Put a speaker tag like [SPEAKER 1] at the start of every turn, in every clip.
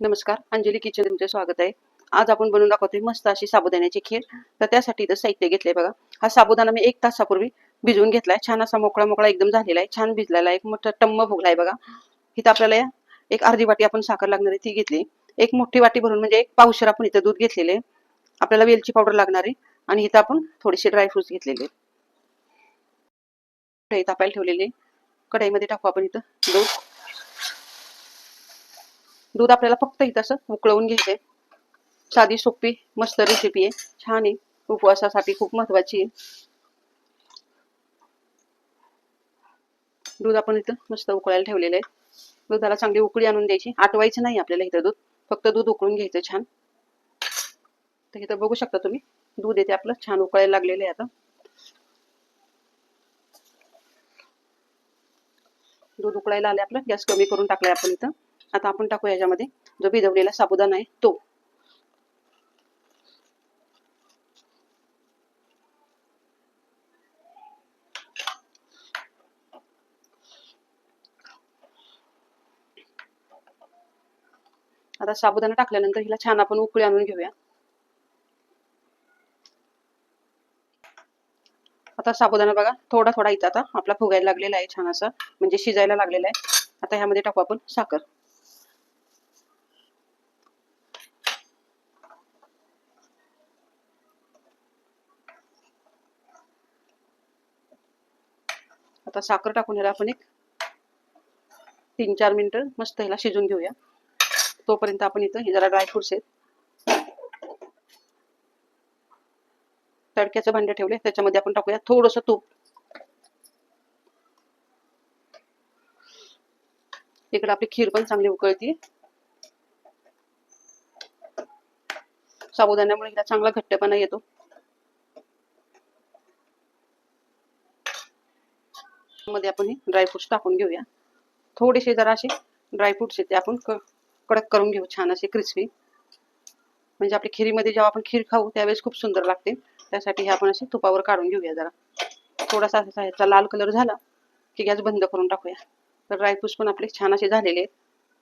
[SPEAKER 1] नमस्कार अंजली किचन तुमचे स्वागत आहे. आज आपण बनवून दाखवतोय मस्त अशी साबुदाण्याची खीर. तर त्यासाठी इथं साहित्य घेतलंय बघा. हा साबुदाणा मी एक तासापूर्वी भिजवून घेतलाय. छान असा मोकळा मोकळा एकदम झालेला आहे. छान भिजलेला एक मोठा टम्म भोगलाय बघा. इथं आपल्याला एक अर्धी वाटी आपण साखर लागणार आहे ती घेतली. एक मोठी वाटी भरून म्हणजे एक पावशर आपण इथं दूध घेतलेले आपल्याला वेलची पावडर लागणार आहे. आणि इथं आपण थोडेसे ड्रायफ्रुट्स घेतलेले आहेत. कढई तापायला ठेवलेले कढईमध्ये टाकू आपण इथं दूध. दूध आपल्याला फक्त इथं असं उकळवून घ्यायचंय. साधी सोपी मस्त रेसिपी आहे. छान आहे. उपवासासाठी खूप महत्वाची आहे. दूध आपण इथं मस्त उकळायला ठेवलेलं आहे. दुधाला चांगली उकळी आणून द्यायची. आटवायचं नाही आपल्याला इथं दूध. फक्त दूध उकळून घ्यायचं छान. तर इथं बघू शकता तुम्ही. दूध येते आपलं. छान उकळायला लागलेलं आहे आता. दूध उकळायला आले आपलं गॅस कमी करून टाकलाय आपण इथं. आता आपण टाकू याच्यामध्ये. जो भिजवलेला साबुदाणा आहे तो. आता साबुदाणा टाकल्यानंतर हिला छान आपण उकळी आणून घेऊया. आता साबुदाणा बघा थोडा थोडा इथं आता आपला फुगायला लागलेला आहे छान असं म्हणजे शिजायला लागलेला आहे. आता ह्यामध्ये टाकू आपण साखर. आता साखर टाकून ह्याला आपण एक तीन चार मिनिटं मस्त ह्याला शिजून घेऊया. तोपर्यंत आपण इथं हे जरा ड्रायफ्रुट्स आहेत तडक्याचं भांडे ठेवले त्याच्यामध्ये आपण टाकूया थोडस तूप. इकडे आपली खीर पण चांगली उकळती. साबुदाण्यामुळे हिला चांगला घट्टपणा येतो. मध्ये आपण हे ड्रायफ्रुट्स टाकून घेऊया. थोडेसे जरा असे ड्रायफ्रुट्स ते आपण कडक करून घेऊ छान असे क्रिस्पी म्हणजे आपली खिरीमध्ये जेव्हा आपण खीर खाऊ त्यावेळेस खूप सुंदर लागते. त्यासाठी हे आपण असे तुपावर काढून घेऊया जरा. थोडासा असा ह्याचा लाल कलर झाला की गॅस बंद करून टाकूया. तर ड्रायफ्रूट्स पण आपले छान असे झालेले आहेत.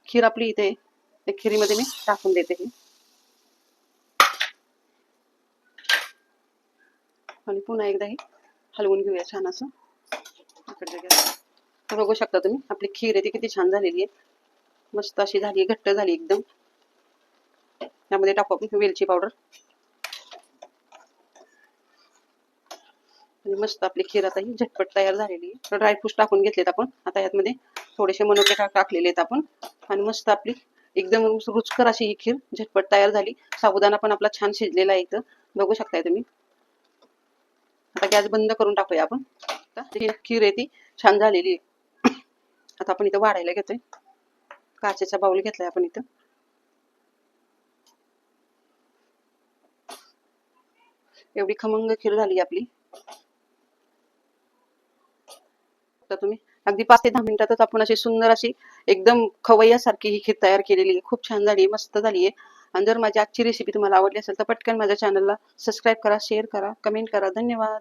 [SPEAKER 1] खीर आपली इथे त्या खिरीमध्ये मी टाकून देते ही. आणि पुन्हा एकदा हे हलवून घेऊया छान असं. इकडच्या बघू शकता तुम्ही आपली खीर आहे ती किती छान झालेली आहे. मस्त अशी झाली घट्ट झाली एकदम. त्यामध्ये टाकू आपण वेलची पावडर आणि मस्त आपली खीर आता ही झटपट तयार झालेली आहे. तर टाकून घेतलेत आपण. आता यातमध्ये थोडेसे मनोके टाकलेले आहेत आपण. आणि मस्त आपली एकदम रुचकर अशी ही खीर झटपट तयार झाली. साबुदाणा पण आपला छान शिजलेला आहे इथं. बघू शकताय तुम्ही. आता गॅस बंद करून टाकूया आपण. ही खीर आहे ती छान झालेली आहे. आता आपण इथं वाढायला घेतोय. काचेचा बाऊल घेतलाय आपण इथं. एवढी खमंग खीर झाली आपली. तर तुम्ही अगदी पाच ते दहा मिनिटातच आपण अशी सुंदर अशी एकदम खवय्यासारखी ही खीर तयार केलेली आहे. खूप छान झाली मस्त झाली आहे. आणि जर माझी आजची रेसिपी तुम्हाला आवडली असेल तर पटकन माझ्या चॅनलला सबस्क्राईब करा शेअर करा कमेंट करा. धन्यवाद.